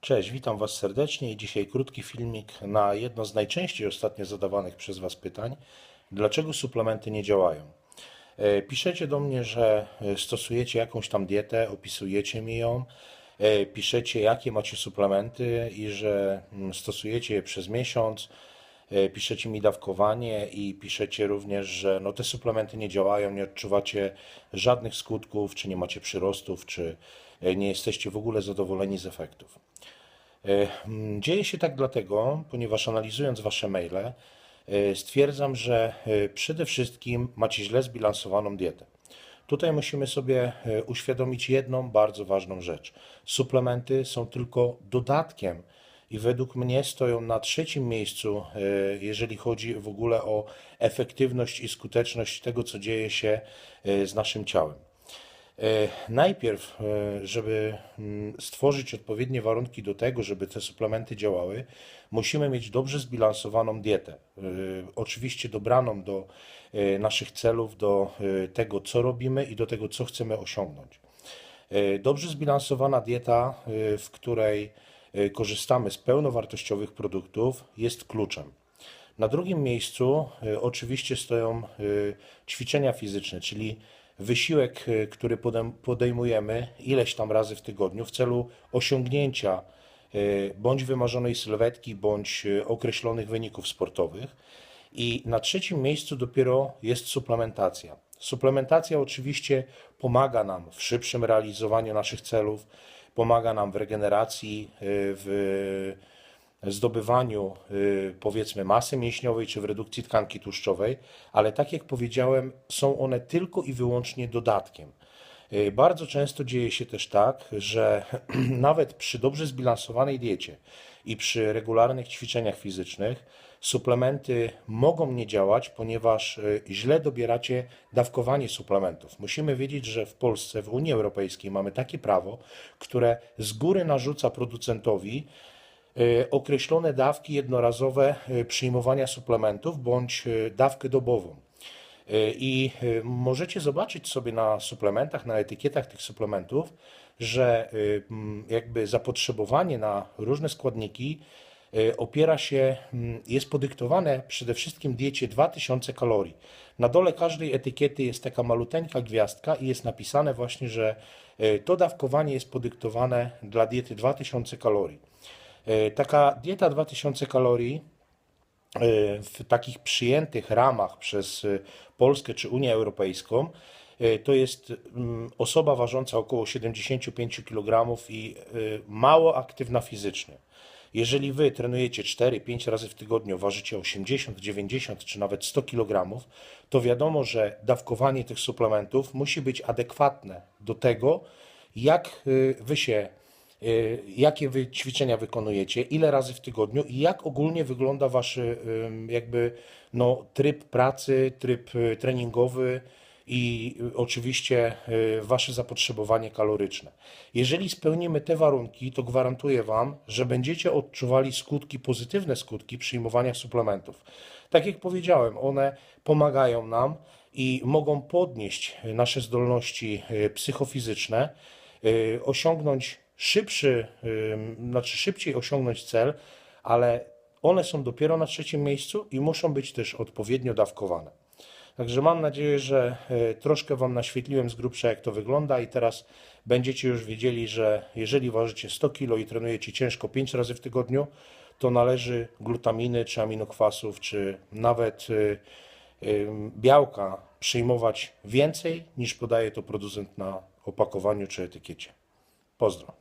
Cześć, witam Was serdecznie i dzisiaj krótki filmik na jedno z najczęściej ostatnio zadawanych przez Was pytań. Dlaczego suplementy nie działają? E, Piszecie do mnie, że e, stosujecie jakąś tam dietę, opisujecie mi ją, e, piszecie jakie macie suplementy i że mm, stosujecie je przez miesiąc, piszecie mi dawkowanie i piszecie również, że no te suplementy nie działają, nie odczuwacie żadnych skutków, czy nie macie przyrostów, czy e, nie jesteście w ogóle zadowoleni z efektów. E, Dzieje się tak dlatego, ponieważ analizując Wasze maile, e, stwierdzam, że e, przede wszystkim macie źle zbilansowaną dietę. Tutaj musimy sobie e, uświadomić jedną bardzo ważną rzecz. Suplementy są tylko dodatkiem i według mnie stoją na trzecim miejscu, e, jeżeli chodzi w ogóle o efektywność i skuteczność tego, co dzieje się e, z naszym ciałem. E, Najpierw, żeby mm, stworzyć odpowiednie warunki do tego, żeby te suplementy działały, musimy mieć dobrze zbilansowaną dietę. Oczywiście dobraną do naszych celów, do tego, co robimy i do tego, co chcemy osiągnąć. Dobrze zbilansowana dieta, w której korzystamy z pełnowartościowych produktów, jest kluczem. Na drugim miejscu e, oczywiście stoją e, ćwiczenia fizyczne, czyli wysiłek, e, który podejmujemy ileś tam razy w tygodniu w celu osiągnięcia e, bądź wymarzonej sylwetki, bądź e, określonych wyników sportowych. I na trzecim miejscu dopiero jest suplementacja. Suplementacja oczywiście pomaga nam w szybszym realizowaniu naszych celów, pomaga nam w regeneracji, e, w zdobywaniu y, powiedzmy masy mięśniowej czy w redukcji tkanki tłuszczowej, ale tak jak powiedziałem, są one tylko i wyłącznie dodatkiem. Y, Bardzo często dzieje się też tak, że nawet przy dobrze zbilansowanej diecie i przy regularnych ćwiczeniach fizycznych suplementy mogą nie działać, ponieważ y, źle dobieracie dawkowanie suplementów. Musimy wiedzieć, że w Polsce, w Unii Europejskiej mamy takie prawo, które z góry narzuca producentowi e, określone dawki jednorazowe e, przyjmowania suplementów bądź e, dawkę dobową. E, I e, możecie zobaczyć sobie na suplementach, na etykietach tych suplementów, że e, jakby zapotrzebowanie na różne składniki opiera się, jest podyktowane przede wszystkim diecie 2000 kalorii. Na dole każdej etykiety jest taka maluteńka gwiazdka i jest napisane właśnie, że to dawkowanie jest podyktowane dla diety 2000 kalorii. Taka dieta 2000 kalorii w takich przyjętych ramach przez e, Polskę czy Unię Europejską e, to jest mm, osoba ważąca około 75 kg i e, mało aktywna fizycznie. Jeżeli wy trenujecie 4-5 razy w tygodniu, ważycie 80, 90 czy nawet 100 kg, to wiadomo, że dawkowanie tych suplementów musi być adekwatne do tego, jak wy się jakie wy ćwiczenia wykonujecie, ile razy w tygodniu i jak ogólnie wygląda wasz y, jakby no, tryb pracy, tryb y, treningowy i y, oczywiście y, wasze zapotrzebowanie kaloryczne. Jeżeli spełnimy te warunki, to gwarantuję wam, że będziecie odczuwali skutki, pozytywne skutki przyjmowania suplementów. Tak jak powiedziałem, one pomagają nam i mogą podnieść nasze zdolności y, psychofizyczne, y, osiągnąć szybszy, znaczy szybciej osiągnąć cel, ale one są dopiero na trzecim miejscu i muszą być też odpowiednio dawkowane. Także mam nadzieję, że e, troszkę Wam naświetliłem z grubsza, jak to wygląda, i teraz będziecie już wiedzieli, że jeżeli ważycie 100 kg i trenujecie ciężko 5 razy w tygodniu, to należy glutaminy, czy aminokwasów, czy nawet ym, białka przyjmować więcej niż podaje to producent na opakowaniu czy etykiecie. Pozdro.